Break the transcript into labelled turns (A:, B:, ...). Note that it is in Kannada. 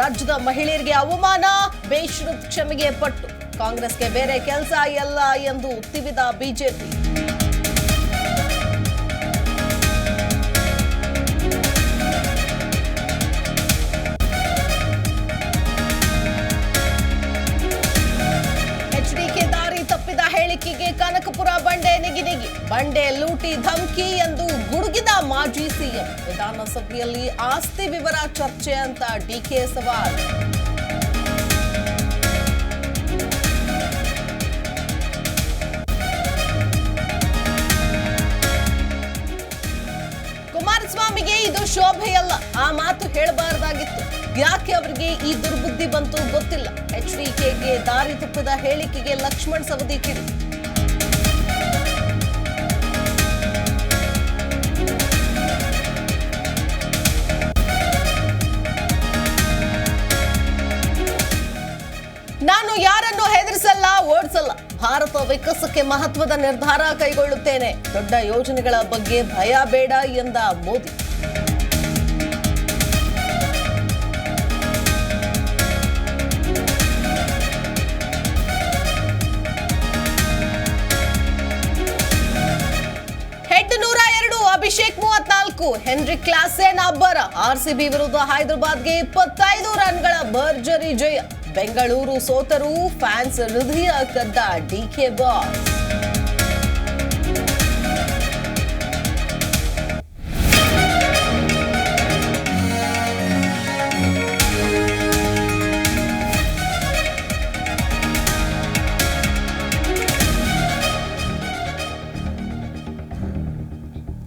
A: ರಾಜ್ಯದ ಮಹಿಳೆಯರಿಗೆ ಅವಮಾನ ಬೇಷರತ್ ಕ್ಷಮೆಗೆ ಪಟ್ಟು. ಕಾಂಗ್ರೆಸ್ಗೆ ಬೇರೆ ಕೆಲಸ ಎಲ್ಲ ಎಂದು ತಿವಿದ ಬಿಜೆಪಿ. ಹೇಳಿಕೆಗೆ ಕನಕಪುರ ಬಂಡೆ ನಿಗಿನಿಗಿ ಬಂಡೆ ಲೂಟಿ ಧಮ್ಕಿ ಎಂದು ಗುಡುಗಿದ ಮಾಜಿ ಸಿಎಂ. ವಿಧಾನಸಭೆಯಲ್ಲಿ ಆಸ್ತಿ ವಿವರ ಚರ್ಚೆ ಅಂತ ಡಿಕೆ ಸವಾಲ್. ಕುಮಾರಸ್ವಾಮಿಗೆ ಇದು ಶೋಭೆಯಲ್ಲ, ಆ ಮಾತು ಹೇಳಬಾರದಾಗಿತ್ತು. ಯಾಕೆ ಅವರಿಗೆ ಈ ದುರ್ಬುದ್ಧಿ ಬಂತು ಗೊತ್ತಿಲ್ಲ. ಎಚ್ ಎಚ್ಡಿಕೆಗೆ ದಾರಿ ತಪ್ಪಿದ ಹೇಳಿಕೆಗೆ ಲಕ್ಷ್ಮಣ್ ಸವದಿ ಕಿಡಿ. ನಾನು ಯಾರನ್ನು ಹೆದರಿಸಲ್ಲ, ಓಡಿಸಲ್ಲ. ಭಾರತ ವಿಕಾಸಕ್ಕೆ ಮಹತ್ವದ ನಿರ್ಧಾರ ಕೈಗೊಳ್ಳುತ್ತೇನೆ. ದೊಡ್ಡ ಯೋಜನೆಗಳ ಬಗ್ಗೆ ಭಯ ಬೇಡ ಎಂದ ಮೋದಿ. ಅಭಿಷೇಕ್ ಮೂವತ್ನಾಲ್ಕು ಹೆನ್ರಿ ಕ್ಲಾಸೆನ್ ಅಬ್ಬರ ಆರ್ಸಿಬಿ ವಿರುದ್ಧ ಹೈದರಾಬಾದ್ಗೆ ಇಪ್ಪತ್ತೈದು ರನ್ಗಳ ಭರ್ಜರಿ ಜಯ. ಬೆಂಗಳೂರು ಸೋತರೂ ಫ್ಯಾನ್ಸ್ ಹೃದಯ ಕದ್ದ ಡಿಕೆ ಬಾಸ್.